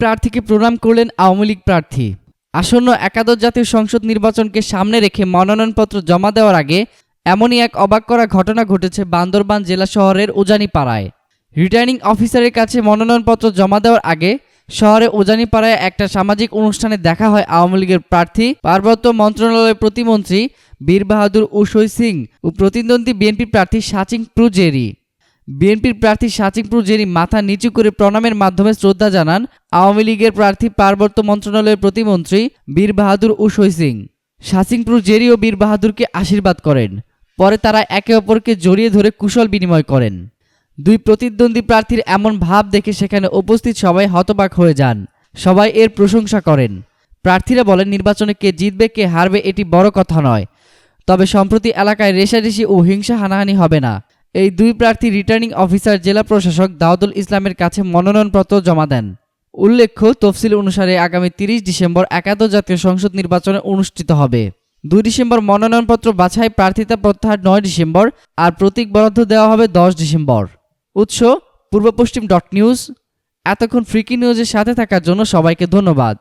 প্রার্থীকে প্রণাম করলেন আওয়ামী লীগ প্রার্থী। আসন্ন একাদশ জাতীয় সংসদ নির্বাচনকে সামনে রেখে মনোনয়নপত্র জমা দেওয়ার আগে এমনই এক অবাক করা ঘটনা ঘটেছে বান্দরবান জেলা শহরের উজানিপাড়ায়। রিটার্নিং অফিসারের কাছে মনোনয়নপত্র জমা দেওয়ার আগে শহরে উজানিপাড়ায় একটা সামাজিক অনুষ্ঠানে দেখা হয় আওয়ামী লীগের প্রার্থী, পার্বত্য মন্ত্রণালয়ের প্রতিমন্ত্রী বীর বাহাদুর উসই সিং ও প্রতিদ্বন্দ্বী বিএনপি প্রার্থী সাচিং প্রুজেরি বিএনপির প্রার্থী সাচিং প্রুজেরি মাথা নিচু করে প্রণামের মাধ্যমে শ্রদ্ধা জানান আওয়ামী লীগের প্রার্থী পার্বত্য মন্ত্রণালয়ের প্রতিমন্ত্রী বীর বাহাদুর উসই সিং। সাচিংপুর জেরি ও বীর বাহাদুরকে আশীর্বাদ করেন। পরে তারা একে অপরকে জড়িয়ে ধরে কুশল বিনিময় করেন। দুই প্রতিদ্বন্দ্বী প্রার্থীর এমন ভাব দেখে সেখানে উপস্থিত সবাই হতবাক হয়ে যান। সবাই এর প্রশংসা করেন। প্রার্থীরা বলেন, নির্বাচনে কে জিতবে, কে হারবে এটি বড় কথা নয়। তবে সম্প্রতি এলাকায় রেশারেশি ও হিংসা হানাহানি হবে না। এই দুই প্রার্থী রিটার্নিং অফিসার জেলা প্রশাসক দাউদুল ইসলামের কাছে মনোনয়নপত্র জমা দেন। উল্লেখ্য, তফসিল অনুসারে আগামী তিরিশ ডিসেম্বর একাদশ জাতীয় সংসদ নির্বাচনে অনুষ্ঠিত হবে। দুই ডিসেম্বর মনোনয়নপত্র বাছাই প্রার্থিতা প্রত্যাহার নয় ডিসেম্বর আর প্রতীক বরাদ্দ দেওয়া হবে দশ ডিসেম্বর। উৎস, পূর্ব পশ্চিম ডট নিউজ। এতক্ষণ ফ্রিকি নিউজের সাথে থাকার জন্য সবাইকে ধন্যবাদ।